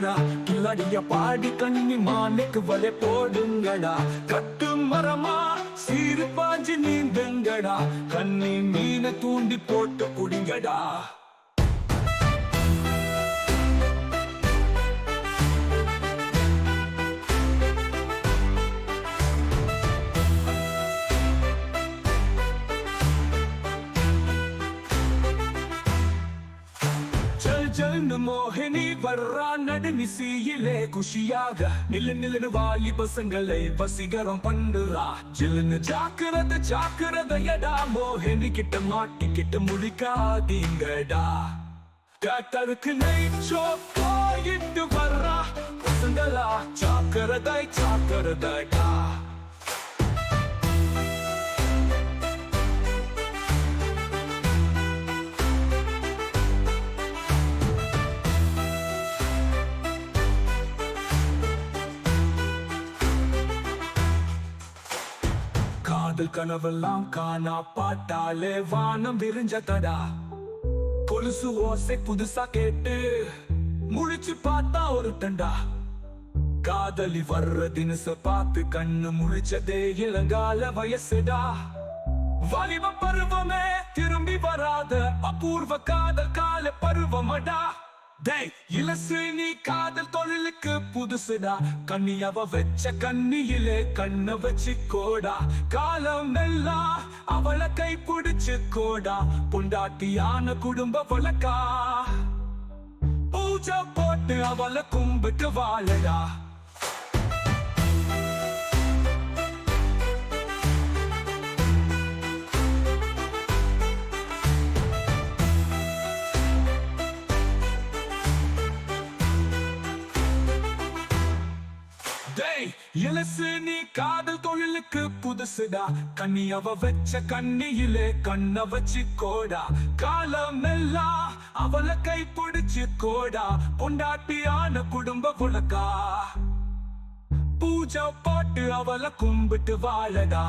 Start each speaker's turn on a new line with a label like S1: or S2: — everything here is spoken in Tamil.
S1: போடுங்கடா கைய பாடி கண்ணி மானுக்கு வலை போடுங்கடா. கட்டு மரமா சீரு பாஞ்சு நீந்துங்கடா. கண்ணி மீனை தூண்டி போட்டு குடிங்கடா. ஜல்னு மோகினி வர்றா நடுநிசியிலே குஷியாக. நில்லு நில்லுன்னு வாலி பசங்களை பசிகரம் பண்ணுறா. ஜில்லுன்னு ஜாக்கிரத ஜாக்கிரதையடா மோகினி கிட்ட மாட்டிக்கிட்டு முடிக்காதீங்கடா. டாக்டருக்கு நைச்சோ போயிட்டு வர்றா. பசங்களா ஜாக்கிரதை ஜாக்கிரதைடா. காதல் கனவெல்லாம் காணா. பாட்டாலே வானம் விரிஞ்சதடா. கொலுசு ஓசை புதுசா கேட்டு முழிச்சு பார்த்தா ஒரு தண்டா காதலி வர்ற தினச பார்த்து கண்ணு முழிச்சதே இளங்கால வயசுடா. வாலிப பருவமே திரும்பி வராத அபூர்வ காதல் கால பருவமடா. டேய் இலசு நீ காதல் தொழிலுக்கு புதுசுடா. கண்ணியவ வச்ச கண்ணியிலே கண்ண வச்சு கோடா. காலம் நல்லா அவளை கை பிடிச்சு கோடா. புண்டாட்டியான குடும்ப வழக்கா. பூஜை போட்டு அவளை கும்பிட்டு வாழடா. இலசு நீ காதல் தொழிலுக்கு புதுசுடா. கண்ணி அவ வச்ச கண்ணியிலே கண்ண வச்சு கோடா காலம் எல்லாம் அவளை கை பிடிச்சு கோடா. பொண்டாட்டியான குடும்ப புலக்கா அவளை கும்பிட்டு வாழடா.